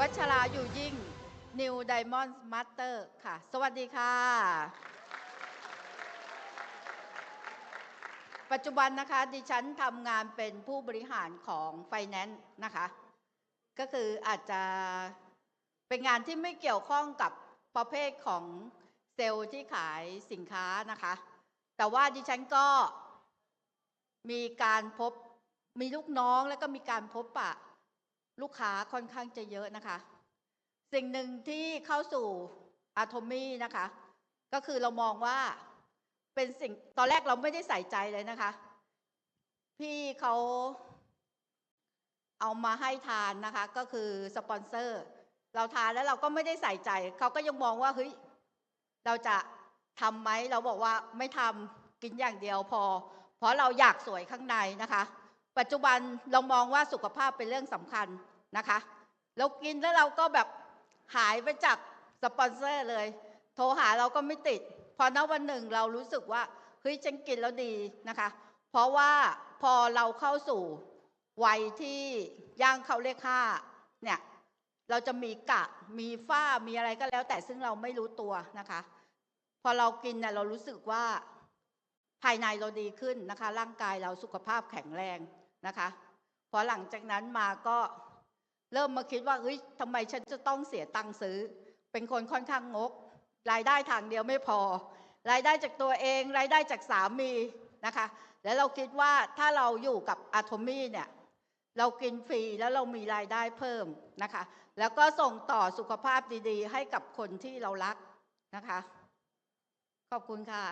วัชราอยู่ยิ่ง New Diamond Master ค่ะ สวัสดีค่ะ ปัจจุบันนะคะดิฉันทำงานเป็นผู้บริหารของ Finance นะคะ ก็คืออาจจะเป็นงานที่ไม่เกี่ยวข้องกับประเภทของเซลล์ที่ขายสินค้านะคะ แต่ว่าดิฉันก็มีการพบมีลูกน้องแล้วก็มีการพบปะ ลูกค้าค่อนข้างจะเยอะนะคะ สิ่งหนึ่งที่เข้าสู่อะโทมี่นะคะ ก็คือเรามองว่าเป็นสิ่งตอนแรกเราไม่ได้ใส่ใจเลยนะคะ พี่เขาเอามาให้ทานนะคะ ก็คือสปอนเซอร์ เราทานแล้วเราก็ไม่ได้ใส่ใจ เขาก็ยังมองว่าเฮ้ยเราจะทำไหมเราบอกว่าไม่ทำกินอย่างเดียวพอ เพราะเราอยากสวยข้างในนะคะ ปัจจุบันเรามองว่าสุขภาพเป็นเรื่องสำคัญ นะคะ เรากินแล้วเราก็แบบหายไปจากสปอนเซอร์เลย โทรหาเราก็ไม่ติด พอณวันหนึ่งเรารู้สึกว่าเฮ้ยฉันกินแล้วดีนะคะ เพราะว่าพอเราเข้าสู่วัยที่ย่างเข้าเลขห้าเนี่ยเราจะมีกะมีฝ้ามีอะไรก็แล้วแต่ซึ่งเราไม่รู้ตัวนะคะ พอเรากินเนี่ยเรารู้สึกว่าภายในเราดีขึ้นนะคะ ร่างกายเราสุขภาพแข็งแรงนะคะ พอหลังจากนั้นมาก็ เริ่มมาคิดว่าเฮ้ยทำไมฉันจะต้องเสียตังค์ซื้อ เป็นคนค่อนข้างงก รายได้ทางเดียวไม่พอ รายได้จากตัวเอง รายได้จากสามีนะคะ แล้วเราคิดว่าถ้าเราอยู่กับอะโทมี่เนี่ยเรากินฟรีแล้วเรามีรายได้เพิ่มนะคะ แล้วก็ส่งต่อสุขภาพดีๆ ให้กับคนที่เรารักนะคะ ขอบคุณค่ะ